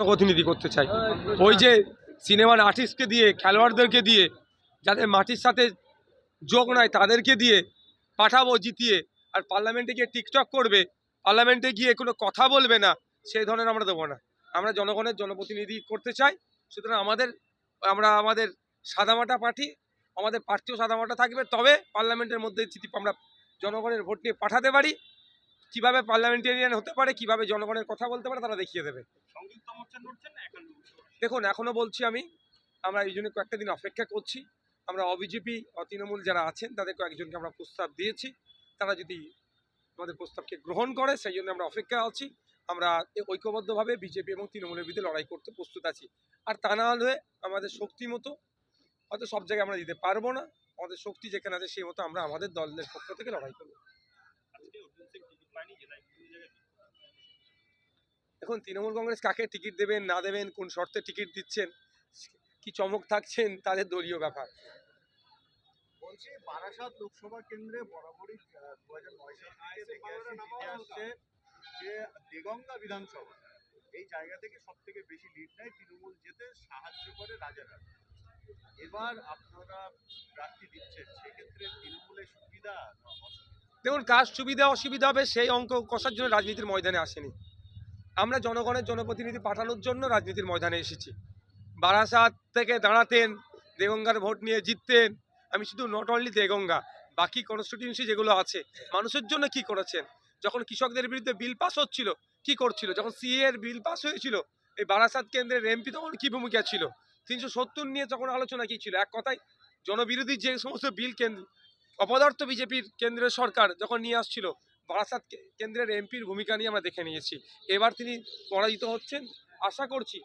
প্রতিনিধি করতে চাই। ওই যে সিনেমার আর্টিস্টকে দিয়ে, খেলোয়াড়দেরকে দিয়ে, যাদের মাটির সাথে যোগ নাই তাদেরকে দিয়ে পাঠাবো জিতিয়ে, আর পার্লামেন্টে গিয়ে টিকটক করবে, পার্লামেন্টে গিয়ে কোনো কথা বলবে না, সেই ধরনের আমরা দেবো না। আমরা জনগণের জনপ্রতিনিধি করতে চাই, সুতরাং আমাদের, আমরা আমাদের সাদামাটা পার্টি আমাদের প্রার্থীও সাদামাটা থাকবে, তবে পার্লামেন্টের মধ্যে আমরা জনগণের ভোট নিয়ে পাঠাতে পারি। কীভাবে পার্লামেন্টেরিয়ান হতে পারে কীভাবে জনগণের কথা বলতে পারে তারা দেখিয়ে দেবে। দেখুন এখনও বলছি আমি আমরা এই জন্য কয়েকটা দিন অপেক্ষা করছি। আমরা অবিজেপি ও তৃণমূল যারা আছেন তাদের কয়েকজনকে আমরা প্রস্তাব দিয়েছি। তারা যদি আমাদের প্রস্তাবকে গ্রহণ করে সেই জন্য আমরা অপেক্ষা আছি। আমরা ঐক্যবদ্ধভাবে বিজেপি এবং তৃণমূলের বিরুদ্ধে লড়াই করতে প্রস্তুত আছি। আর তা না হলে আমাদের শক্তি মতো হয়তো সব জায়গায় আমরা দিতে পারব না। আমাদের শক্তি যেখানে আছে সেই মতো আমরা আমাদের দলের পক্ষ থেকে লড়াই করব আজকে অর্জুন সিং টিকিট পায়নি জেলায় বিভিন্ন জায়গায় এখন তৃণমূল কংগ্রেস কাকে টিকিট দেবেন না দেবেন কোন শর্তে টিকিট দিচ্ছেন কি চমক থাকছেন তাদের দলীয় ব্যাপার। বলছি বারাসাত লোকসভা কেন্দ্রে বরাবরই দু হাজার নয় সাল যে দেগঙ্গা বিধানসভা এই জায়গা থেকে সব থেকে বেশি লিড নেয় তৃণমূল যেতে সাহায্য করে এবার আপনারা প্রার্থী দিচ্ছেন সেক্ষেত্রে তৃণমূলের সুবিধা অসুবিধা? দেখুন কাজ সুবিধা, অসুবিধা হবে সেই অঙ্ক কষার জন্য রাজনীতির ময়দানে আসেনি। আমরা জনগণের জনপ্রতিনিধি পাঠানোর জন্য রাজনীতির ময়দানে এসেছি। বারাসাত থেকে দাঁড়াতেন, দেগঙ্গার ভোট নিয়ে জিততেন। আমি শুধু নট অনলি দেগঙ্গা, বাকি কনস্টিটিউন্সি যেগুলো আছে, মানুষের জন্য কি করেছেন? যখন কৃষকদের বিরুদ্ধে বিল পাস হচ্ছিল, কি করছিল? যখন সিএ এর বিল পাস হয়েছিল, এই বারাসাত কেন্দ্রের এমপি তখন কি ভূমিকা ছিল? তিনশো সত্তর নিয়ে তখন আলোচনা কি ছিল? এক কথায়, জনবিরোধী যে সমস্ত বিল কেন্দ্র অপদার্থ বিজেপির কেন্দ্রের সরকার যখন নিয়ে আসছিল, বারাসাত কেন্দ্রের এমপির ভূমিকা নিয়ে আমরা দেখে নিয়েছি। এবার তিনি পরাজিত হচ্ছেন। আশা করছি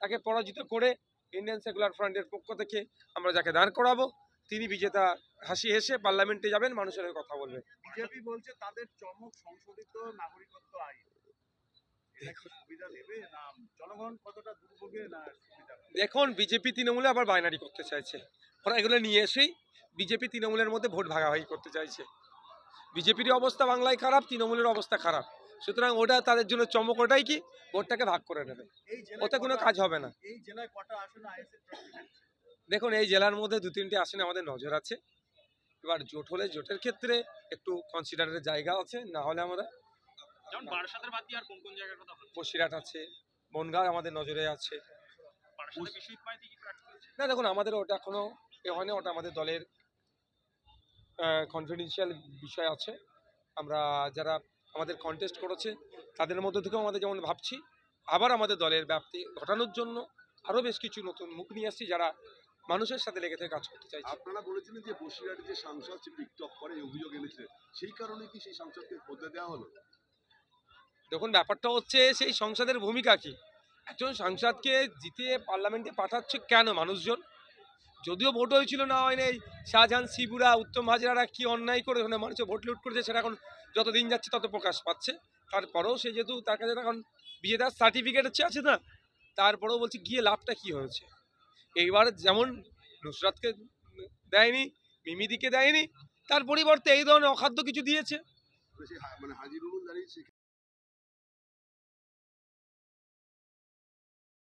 তাকে পরাজিত করে ইন্ডিয়ান সেকুলার ফ্রন্টের পক্ষ থেকে আমরা যাকে দাঁড় করাবো, তিনি বিজেতা হাসি হেসে পার্লামেন্টে যাবেন, মানুষের কথা বলবেন। বিজেপি বলছে তাদের চমক সংশোধিত নাগরিকত্ব আইন। দেখুন বিজেপি তৃণমূলে আবার বাইনারি করতে চাইছে। ওরা এগুলো নিয়ে এসেই বিজেপি তৃণমূলের মধ্যে ভোট ভাগাভাগি করতে চাইছে। বিজেপির অবস্থা বাংলায় খারাপ তৃণমূলের অবস্থা খারাপ। সুতরাং ওটা তাদের জন্য চমক ওটাই কি? ভোটটাকে ভাগ করে নেবে। ওতে কোনো কাজ হবে না? দেখুন এই জেলার মধ্যে দু তিনটে আসনে আমাদের নজর আছে। এবার জোট হলে জোটের ক্ষেত্রে একটু কনসিডারের জায়গা আছে না হলে আমরা যেমন বারাসাতের বাদ দিয়ে আর কোন কোন জায়গার কথা বলছেন? বসিরহাট আছে বনগাঁ আমাদের নজরে আছে। না দেখুন আমাদের ওটা এখনও এ হয়নি ওটা আমাদের দলের কনফিডেন্সিয়াল বিষয় আছে। আমরা যারা আমাদের কন্টেস্ট করেছে তাদের মধ্যে থেকেও আমাদের যেমন ভাবছি আবার আমাদের দলের ব্যাপ্তি ঘটানোর জন্য আরও বেশ কিছু নতুন মুখ নিয়ে আসছি যারা মানুষের সাথে লেগে থেকে কাজ করতে চাইছে। আপনারা বলেছিলেন যে বসিরহাটে যে সাংসদ সে টিকটক করে অভিযোগ এনেছিলেন সেই কারণে কি সেই সাংসদকে পদে দেওয়া হলো? দেখুন, ব্যাপারটা হচ্ছে সেই সংসদের ভূমিকা কি? একজন সাংসদকে জিতে পার্লামেন্টে পাঠাচ্ছে কেন মানুষজন? যদিও ভোট হয়েছিল, না হয় নাই, শাহজাহান, শিবুরা, উত্তম হাজরারা কি অন্যায় করে ওখানে মানুষের ভোট লুট করেছে সেটা এখন যত দিন যাচ্ছে তত প্রকাশ পাচ্ছে। তারপরেও সে যেহেতু তার কাছে এখন বিজেতার সার্টিফিকেট হচ্ছে, আছে না? তারপরেও বলছি, গিয়ে লাভটা কি হয়েছে? এইবার যেমন নুসরাতকে দেয়নি, মিমিদিকে দেয়নি, তার পরিবর্তে এই ধরনের অখাদ্য কিছু দিয়েছে।